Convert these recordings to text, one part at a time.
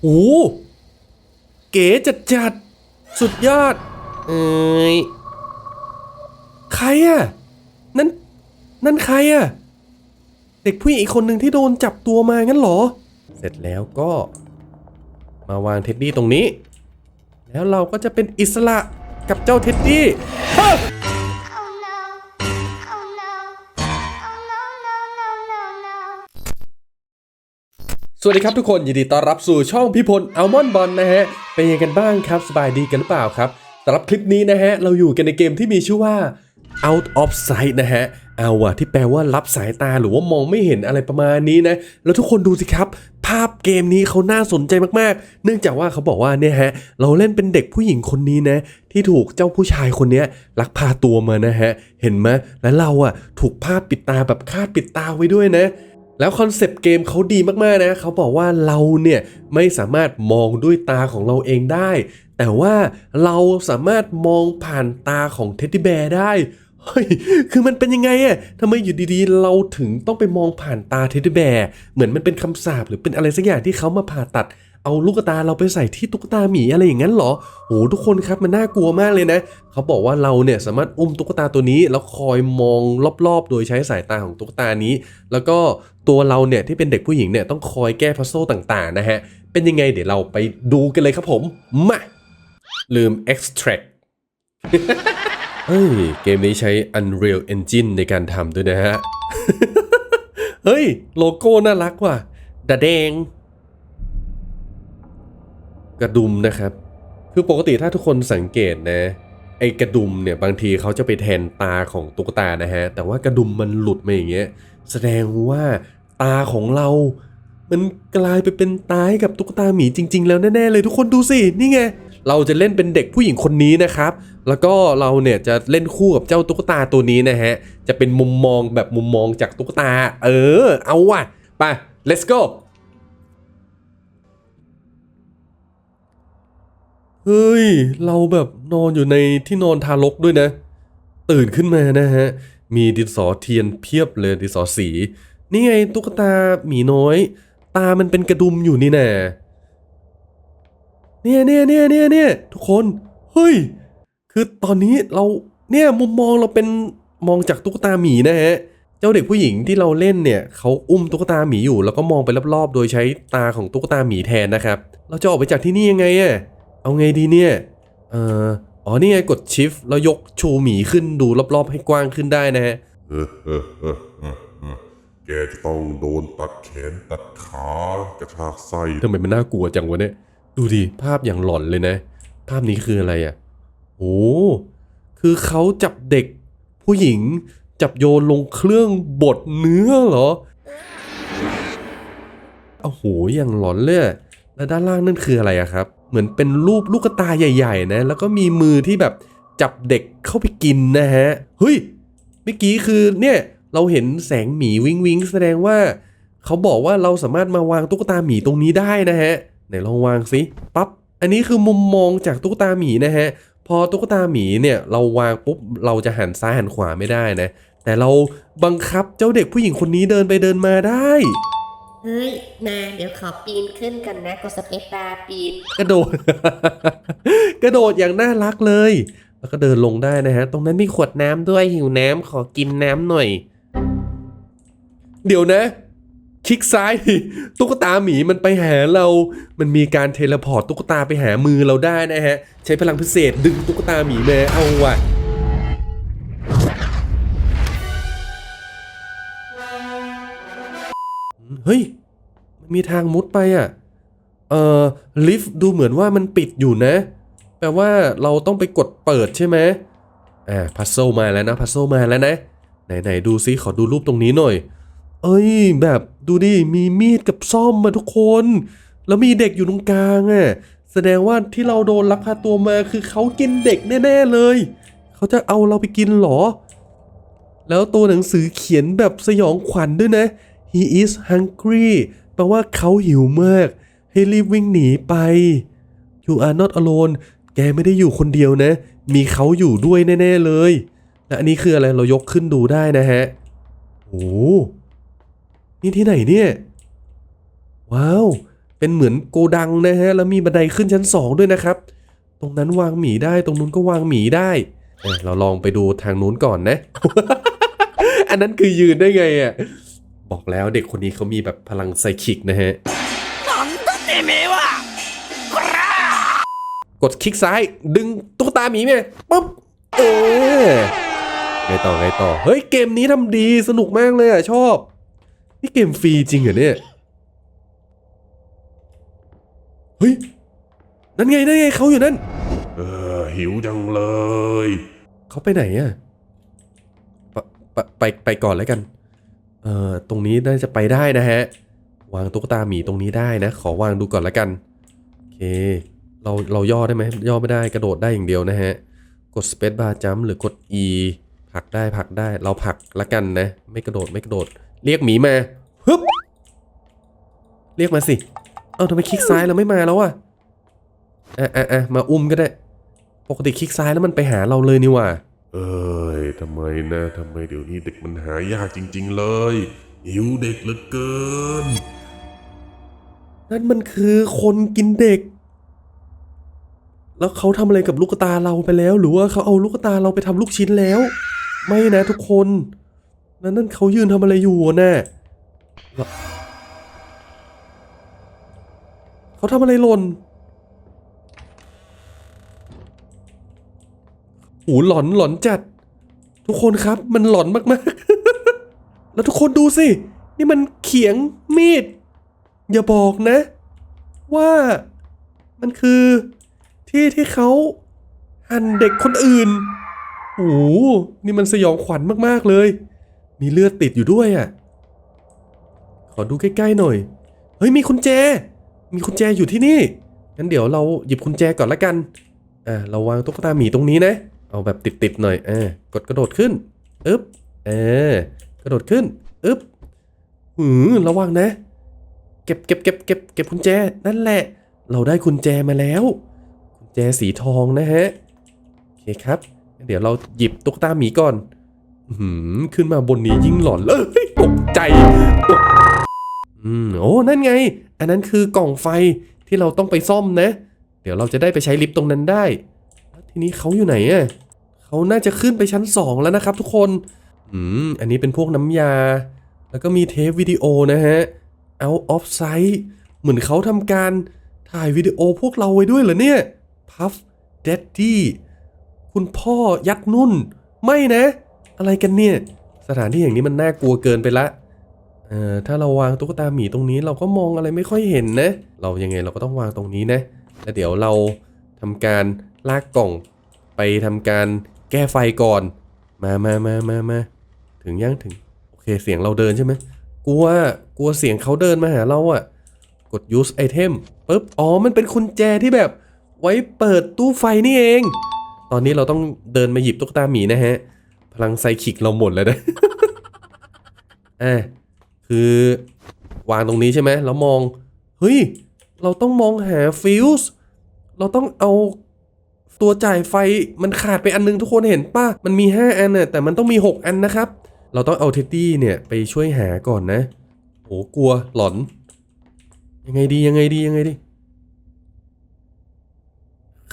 โอ้โหเก๋จัดจัดๆสุดยอด เอ้ย ใครอะนั่น นั่นใครอะเด็กผู้หญิงอีกคนหนึ่งที่โดนจับตัวมางั้นเหรอ เสร็จแล้วก็ มาวางเท็ดดี้ตรงนี้ แล้วเราก็จะเป็นอิสระกับเจ้าเท็ดดี้ สวัสดีครับทุกคนยินดีต้อนรับสู่ช่องพิพลอัลมอนบอลนะฮะเป็นยังไงกันบ้างครับสบายดีกันหรือเปล่าครับสำหรับคลิปนี้นะฮะเราอยู่กันในเกมที่มีชื่อว่า out of sight นะฮะเอาอะที่แปลว่ารับสายตาหรือว่ามองไม่เห็นอะไรประมาณนี้นะ แล้วทุกคนดูสิครับ ภาพเกมนี้เขาน่าสนใจมากๆ เนื่องจากว่าเขาบอกว่าเนี่ยฮะ เราเล่นเป็นเด็กผู้หญิงคนนี้นะ ที่ถูกเจ้าผู้ชายคนเนี้ยลักพาตัวมานะฮะ เห็นไหมแล้วเราอะถูกผ้าปิดตาแบบคาดปิดตาไว้ด้วยนะ แล้วคอนเซปต์เกมเขาดีมากๆนะเขาบอกว่าเราเนี่ยไม่สามารถมองด้วยตาของเราเองได้ แต่ว่าเราสามารถมองผ่านตาของเท็ดดี้แบร์ได้ เฮ้ย คือมันเป็นยังไงอะทำไมอยู่ดีๆ เราถึงต้องไปมองผ่านตาเท็ดดี้แบร์เหมือนมันเป็นคำสาปหรือเป็นอะไรสักอย่างที่เขามาผ่าตัด เอาลูกตาเราไปใส่ที่ตุ๊กตาหมีอะไรอย่างนั้นเหรอโหทุกคนครับมันน่ากลัวมากเลยนะ เขาบอกว่าเราเนี่ยสามารถอุ้มตุ๊กตาตัวนี้ แล้วคอยมองรอบๆ โดยใช้สายตาของตุ๊กตานี้ แล้วก็ตัวเราเนี่ยที่เป็นเด็กผู้หญิงเนี่ยต้องคอยแก้พัซโซต่างๆนะฮะ เป็นยังไงเดี๋ยวเราไปดูกันเลยครับผม มา ลืม extract เฮ้ย เกมนี้ใช้ Unreal Engine ในการทำด้วยนะฮะ เฮ้ย โลโก้น่ารักว่ะดาแดง กระดุมนะครับ คือปกติถ้าทุกคนสังเกตนะ ไอ้กระดุมเนี่ย บางทีเขาจะไปแทนตาของตุ๊กตานะฮะ แต่ว่ากระดุมมันหลุดมาอย่างเงี้ย แสดงว่าตาของเรา มันกลายไปเป็นตาให้กับตุ๊กตาหมีจริง ๆ แล้วแน่ๆเลยทุกคนดูสิ นี่ไง เราจะเล่นเป็นเด็กผู้หญิงคนนี้นะครับ แล้วก็เราเนี่ยจะเล่นคู่กับเจ้าตุ๊กตาตัวนี้นะฮะ จะเป็นมุมมองแบบมุมมองจากตุ๊กตา เออ เอาว่ะ ไป let's go เฮ้ย เราแบบนอนอยู่ในที่นอนทารกด้วยนะ ตื่นขึ้นมานะฮะ มีดินสอเทียนเพียบเลยดินสอสี นี่ไงตุ๊กตาหมีน้อย ตามันเป็นกระดุมอยู่นี่แน่ เนี่ยเนี่ยเนี่ยเนี่ยเนี่ยทุกคน เฮ้ย คือตอนนี้เราเนี่ยมุมมองเราเป็นมองจากตุ๊กตาหมีนะฮะ เจ้าเด็กผู้หญิงที่เราเล่นเนี่ยเขาอุ้มตุ๊กตาหมีอยู่ แล้วก็มองไปรอบๆ โดยใช้ตาของตุ๊กตาหมีแทนนะครับ เราจะออกไปจากที่นี่ยังไงอะเอาไงดีเนี่ย เอ่อ อ๋อนี่ไงกดชิฟแล้วยกชูหมีขึ้นดูรอบๆ ให้กว้างขึ้นได้นะฮะเออเออเออเออเออแกจะต้องโดนตัดแขนตัดขากระชากไส้ทำไมมันน่ากลัวจังวะเนี่ย ดูดิ ภาพอย่างหลอนเลยนะ ภาพนี้คืออะไรอะ่ะโอ้คือเขาจับเด็กผู้หญิง จับโยนลงเครื่องบดเนื้อเหรอโอ้โหอย่างหลอนเลยแล้วด้านล่างนั่นคืออะไรอะครับ เหมือนเป็นรูปลูกตาใหญ่ ๆ นะ แล้วก็มีมือที่แบบจับเด็กเข้าไปกินนะฮะ เฮ้ยเมื่อกี้คือเนี่ยเราเห็นแสงหมีวิงวิงแสดงว่า เขาบอกว่าเราสามารถมาวางตุ๊กตาหมีตรงนี้ได้นะฮะ ไหนลองวางสิปั๊บอันนี้คือมุมมองจากตุ๊กตาหมีนะฮะพอตุ๊กตาหมีเนี่ยเราวางปุ๊บเราจะหันซ้ายหันขวาไม่ได้นะ แต่เราบังคับเจ้าเด็กผู้หญิงคนนี้เดินไปเดินมาได้ เฮ้ยมาเดี๋ยวขอปีนขึ้นกันนะกดสเปซบาร์ปีน กระโดด กระโดดอย่างน่ารักเลย แล้วก็เดินลงได้นะฮะ ตรงนั้นมีขวดน้ำด้วยหิวน้ำขอกินน้ำหน่อย เดี๋ยวนะ คลิกซ้ายตุ๊กตาหมีมันไปหาเรา มันมีการเทเลพอร์ตตุ๊กตาไปหามือเราได้นะฮะ ใช้พลังพิเศษดึงตุ๊กตาหมีมาเอาว่ะเฮ้ยมันมีทางมุดไปอะ เอ่อ ลิฟต์ดูเหมือนว่ามันปิดอยู่นะ แปลว่าเราต้องไปกดเปิดใช่ไหมอ่าพัซโซมาแล้วนะพัซโซมาแล้วนะ ไหนๆดูซิขอดูรูปตรงนี้หน่อย เอ้ย แบบดูดิมีมีดกับซ่อมมาทุกคน แล้วมีเด็กอยู่ตรงกลางอะแสดงว่าที่เราโดนลักพาตัวมาคือเขากินเด็กแน่ๆเลย เขาจะเอาเราไปกินเหรอ แล้วตัวหนังสือเขียนแบบสยองขวัญด้วยนะ he is hungry แปลว่าเขาหิวมาก ให้รีบวิ่งหนีไป you are not alone แกไม่ได้อยู่คนเดียวนะ มีเขาอยู่ด้วยแน่ ๆเลย และอันนี้คืออะไรเรายกขึ้นดูได้นะฮะ โอ้ นี่ที่ไหนเนี่ย ว้าว เป็นเหมือนโกดังนะฮะ แล้วมีบันไดขึ้นชั้นสองด้วยนะครับ ตรงนั้นวางหมีได้ ตรงนู้นก็วางหมีได้เอ้ยเราลองไปดูทางนู้นก่อนนะ อันนั้นคือยืนได้ไงอะ บอกแล้วเด็กคนนี้เขามีแบบพลังไซคิกนะฮะกดคลิกซ้าย ดึงตุ๊กตาหมีมาปุ๊บ เออไงต่อไงต่อ เฮ้ย เกมนี้ทำดีสนุกมากเลยอะ ชอบ นี่เกมฟรีจริงเหรอเนี่ย เฮ้ย นั่นไง นั่นไงเขาอยู่นั่น เออ หิวจังเลย เขาไปไหนอะไปไปไปไปก่อนแล้วกัน เอ่อ ตรงนี้น่าจะไปได้นะฮะ วางตุ๊กตาหมีตรงนี้ได้นะ ขอวางดูก่อนแล้วกัน โอเค เราเราย่อได้ไหม ย่อไม่ได้กระโดดได้อย่างเดียวนะฮะ กด space bar jump หรือกด e ผลักได้ผลักได้ เราผลักละกันนะ ไม่กระโดดไม่กระโดด เรียกหมีมาฮึบเรียกมาสิ เอ้าทำไมคลิกซ้ายเราไม่มาแล้วอะอะอะอะมาอุ้มก็ได้ ปกติคลิกซ้ายแล้วมันไปหาเราเลยนี่หว่า เอ้ยทำไมนะทำไมเดี๋ยวนี้เด็กมันหายากจริง ๆ เลย หิวเด็กเหลือเกิน นั่นมันคือคนกินเด็ก แล้วเขาทำอะไรกับลูกตาเราไปแล้ว หรือว่าเขาเอาลูกตาเราไปทำลูกชิ้นแล้ว ไม่นะทุกคน นั่นนั่นเขายืนทำอะไรอยู่แน่ะแล้วเขาทำอะไรหล่นหูหลอนหลอนจัด ทุกคนครับ มันหลอนมากๆ แล้วทุกคนดูสิ นี่มันเขียงมีด อย่าบอกนะ ว่ามันคือที่ที่เขาหั่นเด็กคนอื่นโอ้โหนี่มันสยองขวัญมากๆเลย มีเลือดติดอยู่ด้วยอะ ขอดูใกล้ๆหน่อย เฮ้ยมีกุญแจ มีกุญแจอยู่ที่นี่ งั้นเดี๋ยวเราหยิบกุญแจก่อนละกัน อ่าเราวางตุ๊กตาหมีตรงนี้นะ เอาแบบติดๆหน่อย อ่ากดกระโดดขึ้น อึ๊บ เออกระโดดขึ้น อึ๊บหือระวังนะ เก็บเก็บเก็บเก็บเก็บกุญแจ นั่นแหละ เราได้กุญแจมาแล้วกุญแจสีทองนะฮะ โอเคครับ เดี๋ยวเราหยิบตุ๊กตาหมีก่อน ขึ้นมาบนนี้ยิ่งหลอนเลยตกใจอืมโอ้นั่นไง อันนั้นคือกล่องไฟที่เราต้องไปซ่อมนะ เดี๋ยวเราจะได้ไปใช้ลิฟต์ตรงนั้นได้ ทีนี้เขาอยู่ไหนอะเขาน่าจะขึ้นไปชั้นสองแล้วนะครับ ทุกคน อืม อันนี้เป็นพวกน้ำยา แล้วก็มีเทปวิดีโอนะฮะ out of sight เหมือนเขาทำการถ่ายวิดีโอพวกเราไว้ด้วยเหรอเนี่ย Puff Daddy คุณพ่อยัดนุ่น ไม่นะ อะไรกันเนี่ย สถานที่อย่างนี้มันน่ากลัวเกินไปละเอ่อถ้าเราวางตุ๊กตาหมีตรงนี้เราก็มองอะไรไม่ค่อยเห็นนะ เรายังไงเราก็ต้องวางตรงนี้นะแล้วเดี๋ยวเราทำการลากกล่อง ไปทำการแก้ไฟก่อน มามามามามาถึงยังถึง โอเคเสียงเราเดินใช่ไหมกลัวกลัวเสียงเขาเดินมาหาเราอะกด use item ปุ๊บอ๋อมันเป็นกุญแจที่แบบ ไว้เปิดตู้ไฟนี่เอง ตอนนี้เราต้องเดินมาหยิบตุ๊กตาหมีนะฮะ พลังไซคิกเราหมดแล้วนะอะคือวางตรงนี้ใช่ไหมแล้วมอง เฮ้ย เราต้องมองหาฟิวส์เราต้องเอาตัวจ่ายไฟมันขาดไปอันนึงทุกคนเห็นป่ะ มันมี 5 อันน่ะแต่มันต้องมี 6 อันนะครับ เราต้องเอาเท็ดดี้เนี่ยไปช่วยหาก่อนนะโหกลัวหลอน ยังไงดียังไงดียังไงดี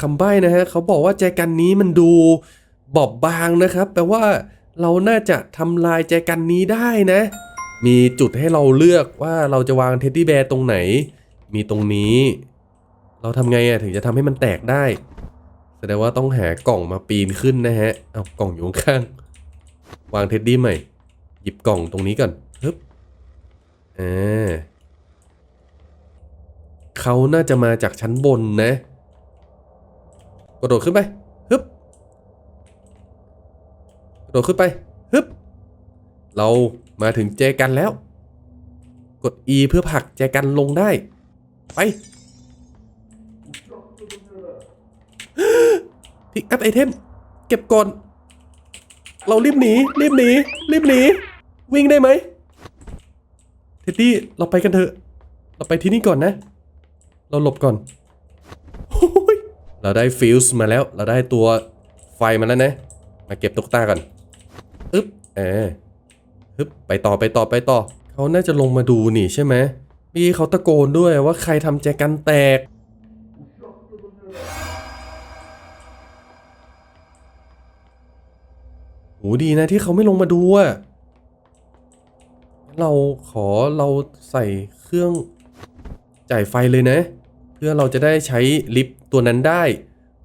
คำใบ้นะฮะ เขาบอกว่าแจกันนี้มันดู บอบบางนะครับ แปลว่าเราน่าจะทำลายแจกันนี้ได้นะ มีจุดให้เราเลือกว่าเราจะวางเท็ดดี้แบร์ตรงไหน มีตรงนี้ เราทำไงอะถึงจะทำให้มันแตกได้ แสดงว่าต้องหากล่องมาปีนขึ้นนะฮะ เอากล่องอยู่ข้าง วางเท็ดดี้ใหม่ หยิบกล่องตรงนี้ก่อนฮึบอ่าเขาน่าจะมาจากชั้นบนนะ กระโดดขึ้นไปฮึบ โดดขึ้นไปฮึบเรามาถึงแจกันแล้ว กด E เพื่อผลักแจกันลงได้ ไปพิกอัพไอเทม เก็บก่อน เรารีบหนี รีบหนี รีบหนี วิ่งได้ไหมเท็ดดี้เราไปกันเถอะ เราไปที่นี่ก่อนนะ เราหลบก่อน เราได้ฟิวส์มาแล้ว เราได้ตัวไฟมาแล้วนะ มาเก็บตุ๊กตาก่อน อึ๊บเออฮึบไปต่อไปต่อไปต่อ เขาน่าจะลงมาดูนี่ใช่ไหมมีเขาตะโกนด้วยว่าใครทำแจกันแตก โหดีนะที่เขาไม่ลงมาดูอะเราขอเราใส่เครื่องจ่ายไฟเลยนะ เพื่อเราจะได้ใช้ลิฟต์ตัวนั้นได้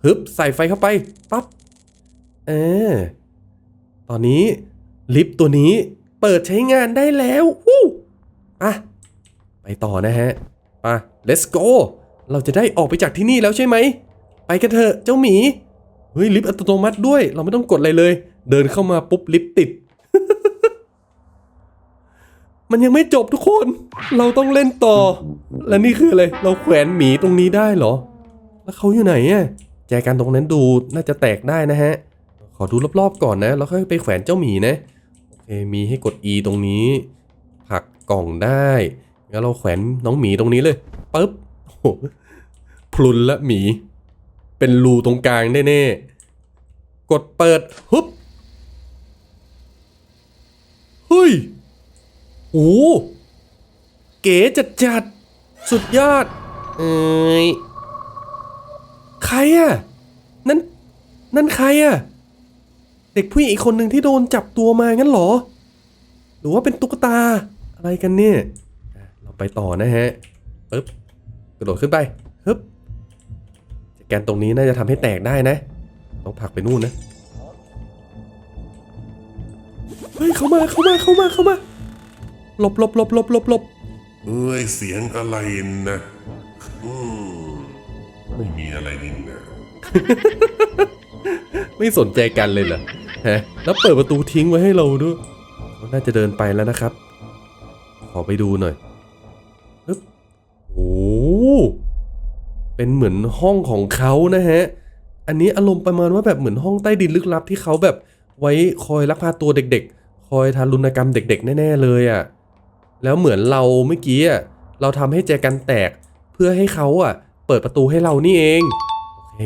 ฮึบใส่ไฟเข้าไป ปั๊บ เออ ตอนนี้ลิฟต์ตัวนี้เปิดใช้งานได้แล้ววู้อะไปต่อนะฮะไป let's go เราจะได้ออกไปจากที่นี่แล้วใช่ไหม ไปกันเถอะเจ้าหมี เฮ้ยลิฟต์อัตโนมัติด้วย เราไม่ต้องกดอะไรเลย เดินเข้ามาปุ๊บลิฟต์ติด มันยังไม่จบทุกคน เราต้องเล่นต่อ และนี่คืออะไร เราแขวนหมีตรงนี้ได้เหรอ แล้วเขาอยู่ไหนอะ แจกันตรงนั้นดูน่าจะแตกได้นะฮะ อดูรอบๆก่อนนะ แล้วค่อยไปแขวนเจ้าหมีนะโอเคมีให้กด E ตรงนี้ผลักกล่องได้งั้นเราแขวนน้องหมีตรงนี้เลยปึ๊บโอ้โหพลุนละหมี เป็นรูตรงกลางแน่ๆกดเปิดฮึบเฮ้ยโอ้โหเก๋จัดจัดสุดยอด เอ้ย ใครอะนั่น นั่นใครอะ เด็กผู้หญิงอีกคนหนึ่งที่โดนจับตัวมางั้นเหรอ หรือว่าเป็นตุ๊กตาอะไรกันเนี่ยอะเราไปต่อนะฮะปึ๊บกระโดดขึ้นไปฮึบแกนตรงนี้น่าจะทำให้แตกได้นะ ต้องผลักไปนู่นนะเฮ้ยเข้ามาเข้ามาเข้ามาเข้ามาหลบหลบหลบหลบหลบหลบเอ้ยเสียงอะไรนะอืมไม่มีอะไรนี่นะ ไม่สนใจกันเลยเหรอ ฮะแล้วเปิดประตูทิ้งไว้ให้เราด้วยเขาน่าจะเดินไปแล้วนะครับ ขอไปดูหน่อยฮึบโอ้โหเป็นเหมือนห้องของเขานะฮะ อันนี้อารมณ์ประมาณว่าแบบเหมือนห้องใต้ดินลึกลับที่เขาแบบไว้คอยลักพาตัวเด็ก ๆ คอยทารุณกรรมเด็ก ๆ แน่ ๆ เลยอะ่ะ แล้วเหมือนเราเมื่อกี้อะเราทำให้แจกันแตกเพื่อให้เขาอะ เปิดประตูให้เรานี่เอง โอเค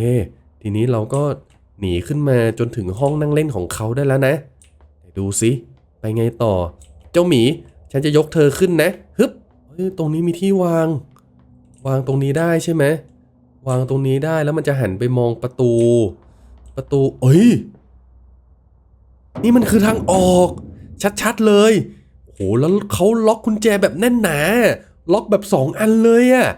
ทีนี้เราก็ หนีขึ้นมาจนถึงห้องนั่งเล่นของเขาได้แล้วนะ ดูสิไปไงต่อ เจ้าหมี ฉันจะยกเธอขึ้นนะฮึบตรงนี้มีที่วาง วางตรงนี้ได้ใช่ไหมวางตรงนี้ได้แล้วมันจะหันไปมองประตู ประตูเอ้ย นี่มันคือทางออก ชัดๆเลยโอ้โหแล้วเขาล็อกกุญแจแบบแน่นหนา ล็อกแบบสองอันเลยอะ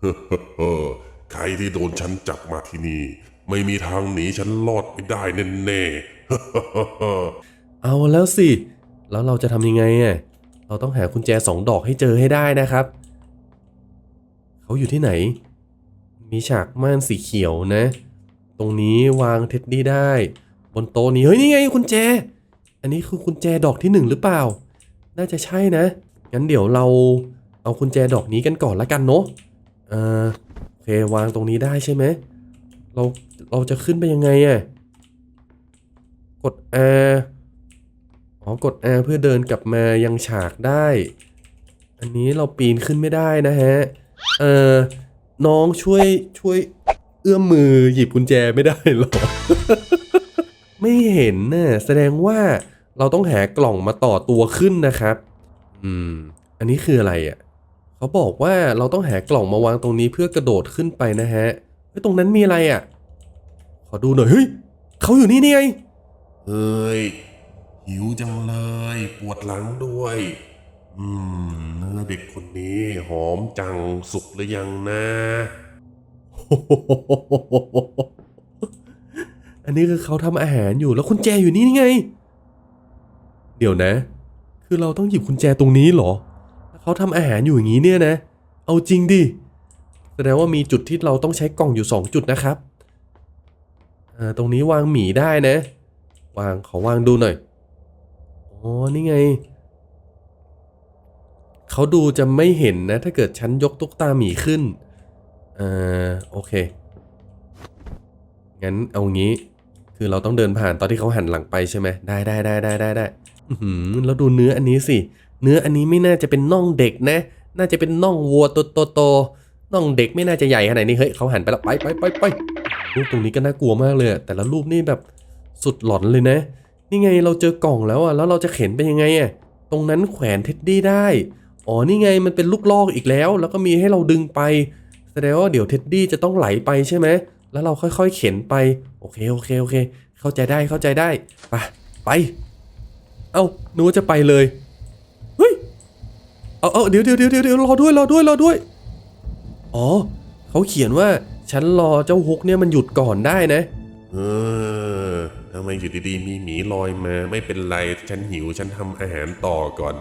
เฮ้อใครที่โดนฉันจับมาที่นี่ ไม่มีทางหนีฉันรอดไปได้แน่ๆ เอาแล้วสิ แล้วเราจะทำยังไงอะ เราต้องหากุญแจสองดอกให้เจอให้ได้นะครับ เขาอยู่ที่ไหน มีฉากม่านสีเขียวนะ ตรงนี้วางเท็ดดี้ได้ บนโต๊ะนี้ เฮ้ยนี่ไงกุญแจ อันนี้คือกุญแจดอกที่หนึ่งหรือเปล่า น่าจะใช่นะ งั้นเดี๋ยวเราเอากุญแจดอกนี้กันก่อนละกันเนาะเอ่อโอเควางตรงนี้ได้ใช่ไหม เราเราจะขึ้นไปยังไงอะกด R อ๋อกด R เพื่อเดินกลับมายังฉากได้ อันนี้เราปีนขึ้นไม่ได้นะฮะ เอ่อน้องช่วยช่วยเอื้อมมือหยิบกุญแจไม่ได้หรอ ไม่เห็นน่ะแสดงว่าเราต้องหากล่องมาต่อตัวขึ้นนะครับ อืม อันนี้คืออะไรอะ เขาบอกว่าเราต้องหากล่องมาวางตรงนี้เพื่อกระโดดขึ้นไปนะฮะเฮ้ยตรงนั้นมีอะไรอะ ขอดูหน่อย เฮ้ยเขาอยู่นี่นี่ไงเอ้ย หิวจังเลย ปวดหลังด้วย อืมเนื้อเด็กคนนี้หอมจังสุกหรือยังนะ อันนี้คือเขาทำอาหารอยู่แล้วกุญแจอยู่นี่นี่ไง เดี๋ยวนะ คือเราต้องหยิบกุญแจตรงนี้เหรอแล้วเขาทำอาหารอยู่อย่างนี้เนี่ยนะ เอาจริงดิ แสดงว่ามีจุดที่เราต้องใช้กล่องอยู่สองจุดนะครับอ่าตรงนี้วางหมีได้นะ วางขอวางดูหน่อยอ๋อนี่ไงเขาดูจะไม่เห็นนะ ถ้าเกิดฉันยกตุ๊กตาหมีขึ้นอ่าโอเค งั้นเอางี้ คือเราต้องเดินผ่านตอนที่เขาหันหลังไปใช่ไหมได้ได้ได้ได้ได้ได้อือหือแล้วดูเนื้ออันนี้สิ เนื้ออันนี้ไม่น่าจะเป็นน่องเด็กนะ น่าจะเป็นน่องวัวโตโตโตน่องเด็กไม่น่าจะใหญ่ขนาดนี้เฮ้ยเขาหันไปแล้วไปไปไปไปรูปตรงนี้ก็น่ากลัวมากเลยแต่ละรูปนี่แบบสุดหลอนเลยนะ นี่ไงเราเจอกล่องแล้วอะแล้วเราจะเข็นไปยังไงอะตรงนั้นแขวนเท็ดดี้ได้อ๋อนี่ไงมันเป็นลูกลอกอีกแล้ว แล้วก็มีให้เราดึงไปแสดงว่าเดี๋ยวเท็ดดี้จะต้องไหลไปใช่ไหมแล้วเราค่อยๆเข็นไปโอเคโอเคโอเค เข้าใจได้เข้าใจได้ไปไป เอ้าหนึกว่าจะไปเลยเฮ้ยเอาเอาเดี๋ยวเดี๋ยวเดี๋ยวเดี๋ยวรอด้วยรอด้วยรอด้วย อ๋อ เขาเขียนว่าฉันรอเจ้าฮุกเนี่ยมันหยุดก่อนได้นะ เออทำไมอยู่ดีๆมีหมีลอยมาไม่เป็นไร ฉันหิวฉันทำอาหารต่อก่อน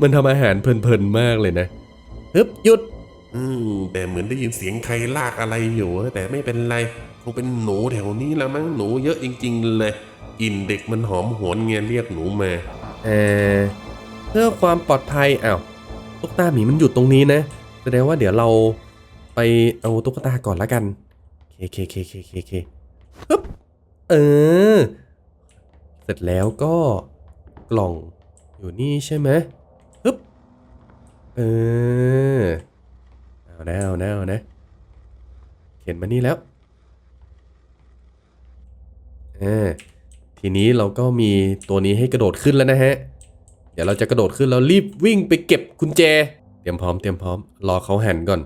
มันทำอาหารเพลินๆมากเลยนะฮึบหยุด อืมแต่เหมือนได้ยินเสียงใครลากอะไรอยู่แต่ไม่เป็นไรคงเป็นหนูแถวนี้ละมั้งหนูเยอะจริง ๆ เลยกลินเด็กมันหอมหวนเงี้ยเรียกหนูมาเอ่อเพื่อความปลอดภัยอ้าว ตุ๊กตาหมีมันหยุดตรงนี้นะแสดงว่าเดี๋ยวเราไปเอาตุ๊กตาก่อนละกันเคเคเคเคเคเคฮึบเออ เสร็จแล้วก็กล่องอยู่นี่ใช่ไหมฮึบเออเอานะเอานะเอานะเข็นมานี่แล้วเอ่าทีนี้เราก็มีตัวนี้ให้กระโดดขึ้นแล้วนะฮะ เดี๋ยวเราจะกระโดดขึ้นแล้วรีบวิ่งไปเก็บกุญแจ เตรียมพร้อมเตรียมพร้อม รอเขาหันก่อน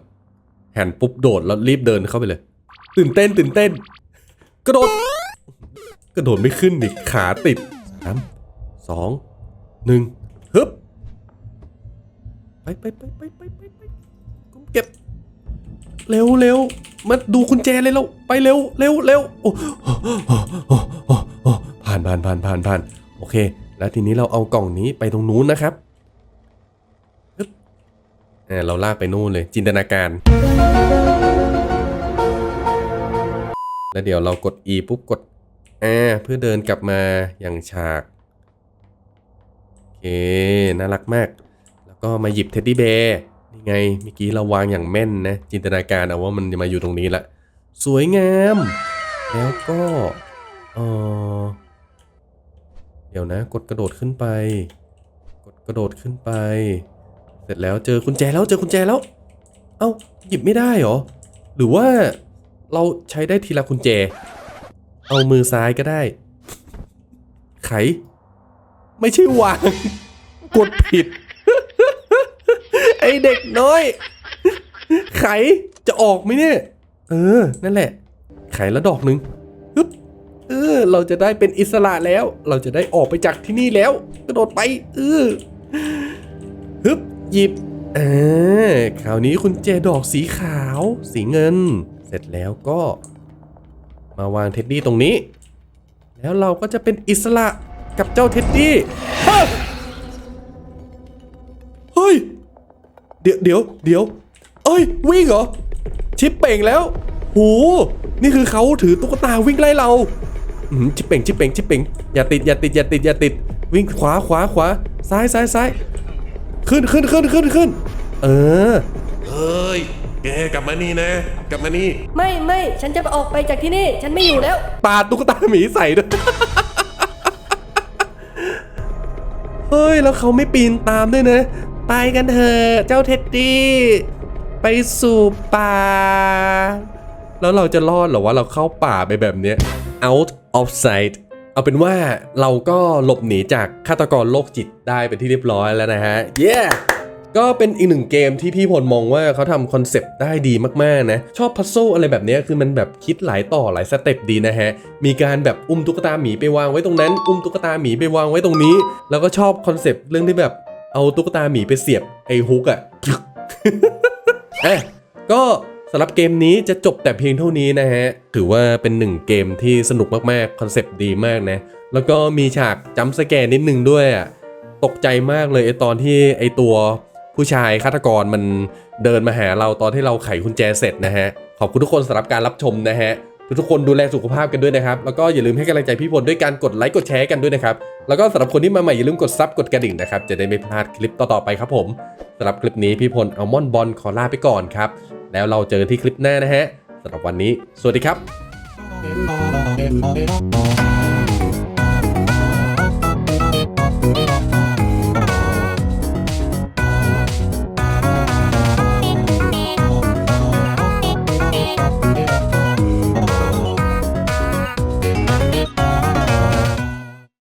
หันปุ๊บโดดแล้วรีบเดินเข้าไปเลย ตื่นเต้นตื่นเต้น กระโดด กระโดดไม่ขึ้นดิขาติดสามสองหนึ่งฮึบไปไปไปไปไปไปไปเก็บ เร็วเร็วมาดูกุญแจเลยเราไปเร็วเร็วเร็วโอ้โอ้โอ้โอ้โอ้โอ้ผ่านผ่านผ่านผ่านผ่านโอเค แล้วทีนี้เราเอากล่องนี้ไปตรงนู้นนะครับเราลากไปนู่นเลยจินตนาการ แล้วเดี๋ยวเรากด E ปุ๊บกด R เพื่อเดินกลับมาอย่างฉาก โอเค น่ารักมาก แล้วก็มาหยิบเท็ดดี้เบร์นี่ไงเมื่อกี้เราวางอย่างแม่นนะ จินตนาการเอาว่ามันจะมาอยู่ตรงนี้ละ สวยงาม แล้วก็เออ เดี๋ยวนะ กดกระโดดขึ้นไป กดกระโดดขึ้นไป เสร็จแล้วเจอกุญแจแล้วเจอกุญแจแล้ว เอ้าหยิบไม่ได้เหรอ หรือว่าเราใช้ได้ทีละกุญแจ เอามือซ้ายก็ได้ ไข ไม่ใช่วาง กดผิด ไอเด็กน้อย ไขจะออกไหมเนี่ย เออ นั่นแหละ ไขแล้วดอกหนึ่ง ออเราจะได้เป็นอิสระแล้ว เราจะได้ออกไปจากที่นี่แล้ว กระโดดไป เออฮึบหยิบอ่าคราวนี้คุณเจดอกสีขาว สีเงิน เสร็จแล้วก็ มาวางเท็ดดี้ตรงนี้ แล้วเราก็จะเป็นอิสระกับเจ้าเท็ดดี้เฮ้ยเฮ้ยเดี๋ยวเดี๋ยวเดี๋ยวเอ้ย วิ่งเหรอ ชิปเป่งแล้วโหนี่คือเขาถือตุ๊กตาวิ่งไล่เรา อืมชิปเป่งชิปเป่งชิปเป่งอย่าติดอย่าติดอย่าติดอย่าติด วิ่งขวาขวาขวาซ้ายซ้ายซ้ายขึ้นขึ้นขึ้นขึ้นขึ้น เออเอ้ย แกกลับมานี่นะ กลับมานี่ ไม่ไม่ฉันจะออกไปจากที่นี่ ฉันไม่อยู่แล้ว ปาตุ๊กตาหมีใส่ด้วย เฮ้ย แล้วเขาไม่ปีนตามด้วยนะ ไปกันเถอะเจ้าเท็ดดี้ ไปสู่ป่า แล้วเราจะรอดเหรอว่าเราเข้าป่าไปแบบเนี้ย out of sight เอาเป็นว่าเราก็หลบหนีจากฆาตกรโรคจิตได้เป็นที่เรียบร้อยแล้วนะฮะ เย้ก็เป็นอีกหนึ่งเกมที่พี่พลมองว่าเขาทำคอนเซปต์ได้ดีมากๆนะ ชอบพัซโซอะไรแบบเนี้ยคือมันแบบคิดหลายต่อหลายสเต็ปดีนะฮะ มีการแบบอุ้มตุ๊กตาหมีไปวางไว้ตรงนั้น อุ้มตุ๊กตาหมีไปวางไว้ตรงนี้ แล้วก็ชอบคอนเซปต์เรื่องที่แบบเอาตุ๊กตาหมีไปเสียบไอ้ฮุกอะอะก็ สำหรับเกมนี้จะจบแต่เพียงเท่านี้นะฮะ ถือว่าเป็นหนึ่งเกมที่สนุกมากๆ คอนเซปต์ดีมากนะ แล้วก็มีฉากจัมสแกนนิดนึงด้วยอะตกใจมากเลยไอตอนที่ไอตัวผู้ชายฆาตกรมันเดินมาหาเราตอนที่เราไขกุญแจเสร็จนะฮะ ขอบคุณทุกคนสำหรับการรับชมนะฮะ ทุกๆคนดูแลสุขภาพกันด้วยนะครับ แล้วก็อย่าลืมให้กำลังใจพี่พลด้วยการกดไลค์กดแชร์กันด้วยนะครับ แล้วก็สำหรับคนที่มาใหม่อย่าลืมกดซับกดกระดิ่งนะครับ จะได้ไม่พลาดคลิปต่อๆไปครับผมสำหรับคลิปนี้พี่พลเอามอนบอลขอลาไปก่อนครับ แล้วเราเจอกันที่คลิปหน้านะฮะสำหรับวันนี้ สวัสดีครับ